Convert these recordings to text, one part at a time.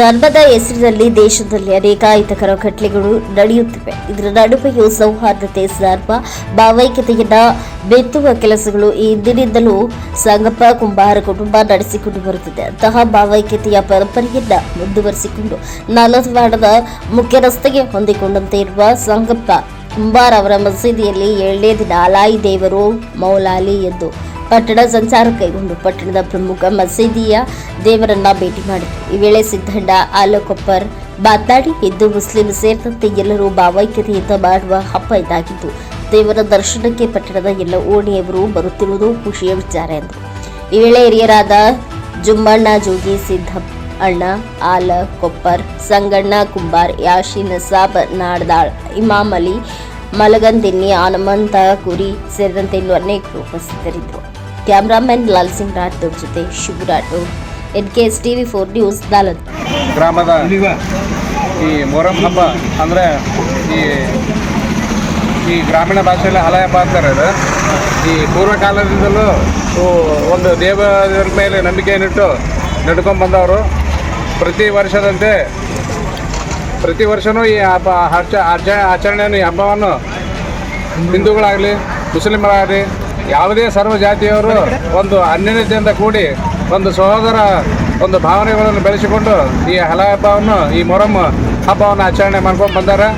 ಧರ್ಮದ ಹೆಸರಿನಲ್ಲಿ ದೇಶದಲ್ಲಿ ಅನೇಕ ಅಹಿತಕರ ಘಟನೆಗಳು ನಡೆಯುತ್ತಿವೆ. ಇದರ ನಡುವೆಯೂ ಸೌಹಾರ್ದತೆ ಧರ್ಮ ಭಾವೈಕ್ಯತೆಯನ್ನ ಬೆತ್ತುವ ಕೆಲಸಗಳು ಈ ಹಿಂದಿನಿಂದಲೂ ಸಂಗಪ್ಪ ಕುಂಬಾರ ಕುಟುಂಬ ನಡೆಸಿಕೊಂಡು ಬರುತ್ತಿದೆ. ಅಂತಹ ಭಾವೈಕ್ಯತೆಯ ಪರಂಪರೆಯನ್ನ ಮುಂದುವರಿಸಿಕೊಂಡು ನಾಲವಾಡದ ಮುಖ್ಯ ರಸ್ತೆಗೆ ಹೊಂದಿಕೊಂಡಂತೆ ಇರುವ ಸಂಗಪ್ಪ ಕುಂಬಾರ್ ಅವರ ಮಸೀದಿಯಲ್ಲಿ ಏಳನೇ ದಿನ ಅಲಾಯಿ ದೇವರು ಮೌಲಾಲಿ ಎಂದು ಪಟ್ಟಣ ಸಂಚಾರ ಕೈಗೊಂಡು ಪಟ್ಟಣದ ಪ್ರಮುಖ ಮಸೀದಿಯ ದೇವರನ್ನ ಭೇಟಿ ಮಾಡಿದರು. ಈ ವೇಳೆ ಸಿದ್ದಣ್ಣ ಆಲಕೊಪ್ಪರ್ ಮಾತನಾಡಿ ಹಿಂದೂ, ಮುಸ್ಲಿಂ ಸೇರಿದಂತೆ ಎಲ್ಲರೂ ಭಾವೈಕ್ಯತೆಯಿಂದ ಮಾಡುವ ಹಬ್ಬ ಇದಾಗಿದ್ದು, ದೇವರ ದರ್ಶನಕ್ಕೆ ಪಟ್ಟಣದ ಎಲ್ಲ ಓಣಿಯವರು ಬರುತ್ತಿರುವುದು ಖುಷಿಯ ವಿಚಾರ ಎಂದರು. ಈ ವೇಳೆ ಹಿರಿಯರಾದ ಜುಮ್ಮಣ್ಣ, ಜೋಗಿ ಸಿದ್ದಪ್ಪ ಅಣ್ಣ ಆಲ ಕೊಪ್ಪರ್ ಸಂಗಣ್ಣ, ಕುಂಬಾರ್ ಯಾಶಿನ್ ಸಾಬ್ ನಾಡದಾಳ್ ಇಮಾಮ್ ಅಲಿ ಮಲಗಂದಿನ್ನಿ ಹನುಮಂತ ಕುರಿ ಸೇರಿದಂತೆ ಇನ್ನೂ ಅನೇಕರು ಉಪಸ್ಥಿತರಿದ್ದರು. ಕ್ಯಾಮ್ರಾಮನ್ ಲಾಲ್ ಸಿಂಗ್ ರಾಠೋಡ್ ಜೊತೆ Shivrath N K S TV four news Dalat ಗ್ರಾಮದ ಈ ಮೊಹರಂ ಹಬ್ಬ ಅಂದರೆ ಈ ಈ ಗ್ರಾಮೀಣ ಭಾಷೆಯಲ್ಲಿ ಹಲ ಹಬ್ಬ ಅಂತಾರೆ ಅದು. ಈ ಪೂರ್ವಕಾಲದಿಂದಲೂ ಒಂದು ದೇವರ ಮೇಲೆ ನಂಬಿಕೆಯನ್ನಿಟ್ಟು ನಡ್ಕೊಂಡು ಬಂದವರು. ಪ್ರತಿ ವರ್ಷದಂತೆ ಪ್ರತಿ ವರ್ಷವೂ ಈ ಹಬ್ಬ ಆಚ ಆಚ ಆಚರಣೆಯನ್ನು ಈ ಹಬ್ಬವನ್ನು ಹಿಂದೂಗಳಾಗಲಿ ಮುಸ್ಲಿಮರಾಗಲಿ ಯಾವುದೇ ಸರ್ವ ಜಾತಿಯವರು ಒಂದು ಅನ್ಯತೆಯಿಂದ ಕೂಡಿ ಒಂದು ಸಹೋದರ ಒಂದು ಭಾವನೆಗಳನ್ನು ಬೆಳೆಸಿಕೊಂಡು ಈ ಹಲ ಹಬ್ಬವನ್ನು ಈ ಮೊರಮ್ಮ ಹಬ್ಬವನ್ನು ಆಚರಣೆ ಮಾಡ್ಕೊಂಡು ಬಂದಾರೆ.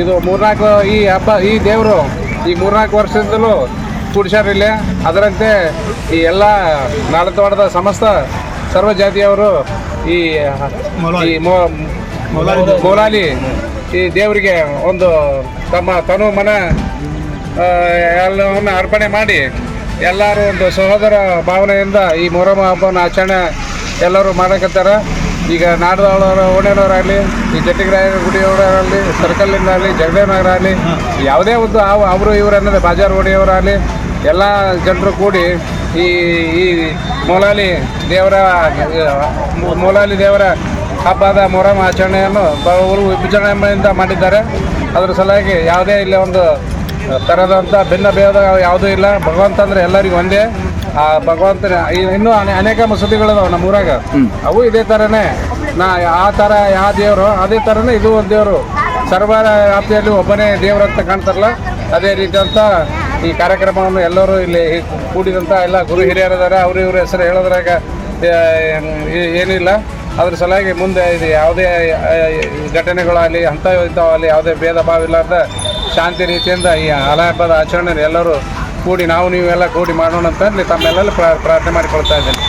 ಇದು ಮೂರ್ನಾಲ್ಕು ಈ ಹಬ್ಬ ಈ ದೇವರು ಈ ಮೂರ್ನಾಲ್ಕು ವರ್ಷದಿಂದಲೂ ಕೂಡಿಸ್ಯಾರ ಅದರಂತೆ ಈ ಎಲ್ಲ ನಾಡತವಾಡದ ಸಮಸ್ತ ಸರ್ವ ಜಾತಿಯವರು ಈ ಮೌಲಾಲಿ ಈ ದೇವರಿಗೆ ಒಂದು ತಮ್ಮ ತನು ಮನ ಎಲ್ಲವನ್ನು ಅರ್ಪಣೆ ಮಾಡಿ ಎಲ್ಲರೂ ಒಂದು ಸಹೋದರ ಭಾವನೆಯಿಂದ ಈ ಮೊಹರಂ ಹಬ್ಬನ ಆಚರಣೆ ಎಲ್ಲರೂ ಮಾಡಕತ್ತಾರ. ಈಗ ನಾಡದವರ ಓಣೆಯವರಾಗಲಿ ಈ ಜಟ್ಟಿಗರಾಯ ಗುಡಿಯವರಾಗಲಿ ಸರ್ಕಲ್ನಿಂದಾಗಲಿ ಜಗದೇವನಗರಾಗಲಿ ಯಾವುದೇ ಒಂದು ಅವು ಅವರು ಇವರು ಅನ್ನೋದು ಬಾಜಾರ್ ಓಡಿಯವರಾಗಲಿ ಎಲ್ಲ ಜನರು ಕೂಡಿ ಈ ಈ ಮೊಲಾಲಿ ದೇವರ ಮೊಲಾಲಿ ದೇವರ ಹಬ್ಬದ ಮೊಹರಂ ಆಚರಣೆಯನ್ನು ಅವರು ವಿಜೃಂಭಣೆಯಿಂದ ಮಾಡಿದ್ದಾರೆ. ಅದರ ಸಲುವಾಗಿ ಯಾವುದೇ ಇಲ್ಲಿ ಒಂದು ಥರದಂಥ ಭಿನ್ನ ಭೇದ ಯಾವುದೂ ಇಲ್ಲ. ಭಗವಂತ ಅಂದರೆ ಎಲ್ಲರಿಗೂ ಒಂದೇ. ಆ ಭಗವಂತನ ಈ- ಇನ್ನೂ ಅನೆ- ಅನೇಕ ಮಸೂದಿಗಳಿದಾವೆ ನಮ್ಮ ಊರಾಗ. ಅವು ಇದೇ ಥರನೇ ನಾ ಆ ಥರ ಯಾವ ದೇವರು ಅದೇ ಥರನೇ ಇದು ಒಂದು ದೇವರು. ಸರ್ವ ವ್ಯಾಪ್ತಿಯಲ್ಲಿ ಒಬ್ಬನೇ ದೇವರು ಅಂತ ಕಾಣ್ತಾರಲ್ಲ ಅದೇ ರೀತಿಯಂಥ ಈ ಕಾರ್ಯಕ್ರಮವನ್ನು ಎಲ್ಲರೂ ಇಲ್ಲಿ ಕೂಡಿದಂಥ ಎಲ್ಲ ಗುರು ಹಿರಿಯರಿದ್ದಾರೆ. ಅವರು ಇವ್ರ ಹೆಸರು ಹೇಳೋದ್ರಾಗ ಏನಿಲ್ಲ. ಅದ್ರ ಸಲುವಾಗಿ ಮುಂದೆ ಇದು ಯಾವುದೇ ಘಟನೆಗಳಾಗಲಿ ಅಂಥ ಇಂಥವಾಗಲಿ ಯಾವುದೇ ಭೇದ ಭಾವ ಇಲ್ಲಾರ್ದ ಶಾಂತಿ ರೀತಿಯಿಂದ ಈ ಹಲ ಹಬ್ಬದ ಆಚರಣೆ ಎಲ್ಲರೂ ಕೂಡಿ ನಾವು ನೀವೆಲ್ಲ ಕೂಡಿ ಮಾಡೋಣ ಅಂತ ತಮ್ಮೆಲ್ಲ ಪ್ರಾರ್ಥನೆ ಮಾಡಿಕೊಳ್ತಾ ಇದ್ದೇನೆ.